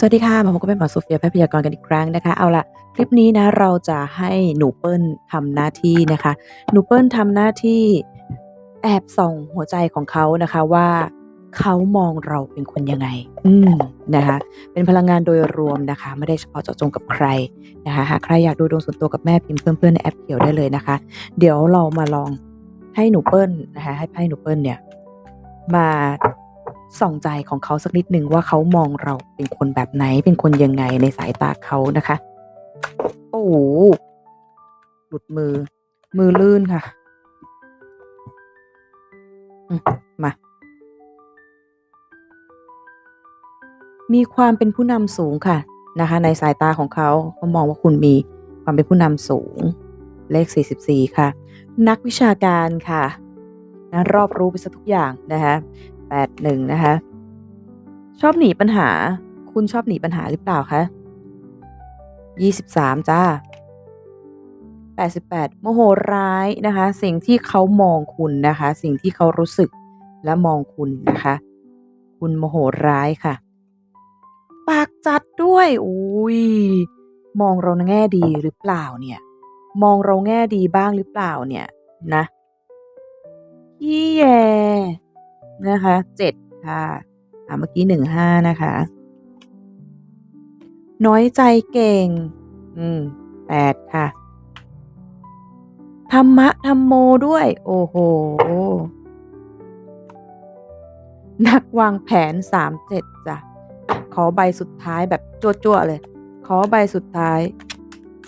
สวัสดีค่ะมาพบกับแม่หมอโซเฟียแพทย์พยากรกันอีกครั้งนะคะ เอาล่ะคลิปนี้นะเราจะให้หนูเปิ้ลทำหน้าที่นะคะ หนูเปิ้ลทำหน้าที่แอบส่องหัวใจของเขานะคะว่าเขามองเราเป็นคนยังไง อืมนะคะ เป็นพลังงานโดยรวมนะคะ ไม่ได้เฉพาะเจาะจงกับใครนะคะหากใครอยากดูดวงส่วนตัวกับแม่พิมพ์เพื่อนๆในแอปเขียวได้เลยนะคะ เดี๋ยวเรามาลองให้หนูเปิ้ลนะคะ ให้ไพ่หนูเปิ้ลเนี่ย มา ส่องใจของเขาสักนิดหนึ่งว่าเขามองเราเป็นคนแบบไหน เป็นคนยังไงในสายตาเขานะคะ โอ้โฮหลุดมือ มือลื่นค่ะมา มีความเป็นผู้นำสูงค่ะนะคะ ในสายตาของเขาเขามองว่าคุณมีความเป็นผู้นำสูง เลข 44 ค่ะ นักวิชาการค่ะนะรอบรู้ไปเสียทุกอย่างนะคะ 81 นะคะ ชอบหนีปัญหา คุณชอบหนีปัญหาหรือเปล่าคะ 23 จ้ะ88 โมโหร้ายนะคะ สิ่งที่เขามองคุณนะคะ สิ่งที่เขารู้สึกและมองคุณนะคะ คุณโมโหร้ายค่ะ ปากจัดด้วยอุ๊ยมองเราในแง่ดีหรือเปล่าเนี่ย มองเราแง่ดีบ้างหรือเปล่าเนี่ยนะขี้แย นะคะ7ค่ะอ่าเมื่อกี้15นะคะ น้อยใจเก่ง อืม8ค่ะ ธรรมะธัมโมด้วย โอ้โฮนักวางแผน37จ้ะอะขอใบสุดท้ายแบบจั่วๆเลย ขอใบสุดท้าย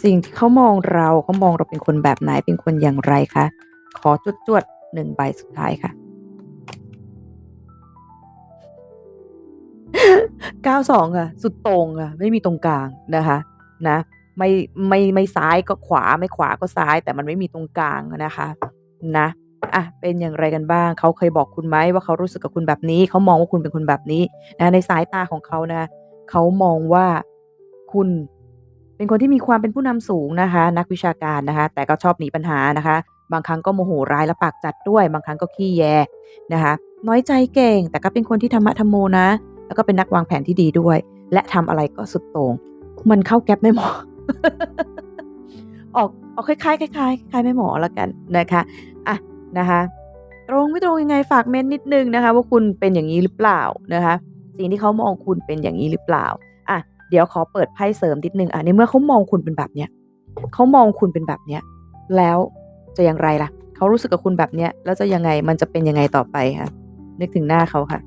สิ่งที่เขามองเราเขามองเราเป็นคนแบบไหนเป็นคนอย่างไรคะ ขอจวดๆ1ใบสุดท้ายค่ะ 92 ค่ะ สุดต่งค่ะ ไม่มีตรงกลางนะคะ นะ ไม่ ไม่ ไม่ซ้ายก็ขวา ไม่ขวาก็ซ้าย แต่มันไม่มีตรงกลางนะคะ นะ อะ เป็นอย่างไรกันบ้าง เขาเคยบอกคุณไหมว่าเขารู้สึกกับคุณแบบนี้ เขามองว่าคุณเป็นคนแบบนี้ นะ ในสายตาของเขานะ เขามองว่าคุณเป็นคนที่มีความเป็นผู้นำสูงนะคะ นักวิชาการนะคะ แต่ก็ชอบหนีปัญหานะคะ บางครั้งก็โมโหร้ายและปากจัดด้วย บางครั้งก็ขี้แยนะคะ น้อยใจเก่ง แต่ก็เป็นคนที่ธรรมะธัมโมนะ แล้วก็เป็นนักวางแผนที่ดีด้วย และทำอะไรก็สุดโต่งมันเข้าแก๊ปแม่หมอออกออกคล้ายๆคล้ายๆคล้ายแม่หมอแล้วกันนะคะอะนะคะตรงไม่ตรงยังไงฝากเม้นนิดนึงนะคะ ว่าคุณเป็นอย่างงี้หรือเปล่านะคะ สิ่งที่เขามองคุณเป็นอย่างงี้หรือเปล่าอะเดี๋ยวขอเปิดไพ่เสริมนิดนึงอะในเมื่อเขามองคุณเป็นแบบเนี้ยเขามองคุณเป็นแบบเนี้ยแล้วจะอย่างไรล่ะเขารู้สึกกับคุณแบบเนี้ยแล้วจะยังไงมันจะเป็นยังไงต่อไปคะนึกถึงหน้าเขาค่ะ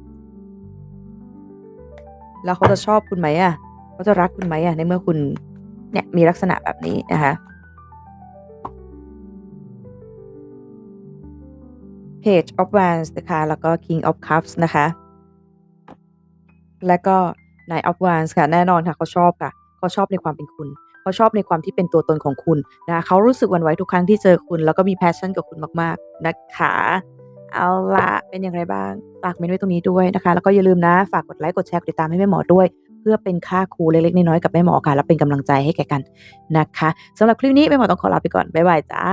แล้วเขาจะชอบคุณไหมอะเขาจะรักคุณไหมอะในเมื่อคุณเนี่ยมีลักษณะแบบนี้นะคะ Page of Wands นะคะแล้วก็ King of Cups นะคะ แล้วก็ Knight of Wands ค่ะแน่นอนค่ะเขาชอบค่ะเขาชอบในความเป็นคุณเขาชอบในความที่เป็นตัวตนของคุณนะคะเขารู้สึกหวั่นไหวทุกครั้งที่เจอคุณ แล้วก็มี passion กับคุณมาก ๆ นะคะ เอาละเป็นอย่างไรบ้าง ฝากเมนไว้ตรงนี้ด้วยนะคะ แล้วก็อย่าลืมนะ ฝากกดไลค์กดแชร์กดติดตามให้แม่หมอด้วย เพื่อเป็นค่าครูเล็กๆน้อยๆกับแม่หมอค่ะ และเป็นกำลังใจให้แก่กันนะคะสำหรับคลิปนี้แม่หมอต้องขอลาไปก่อนบ๊ายบายจ้า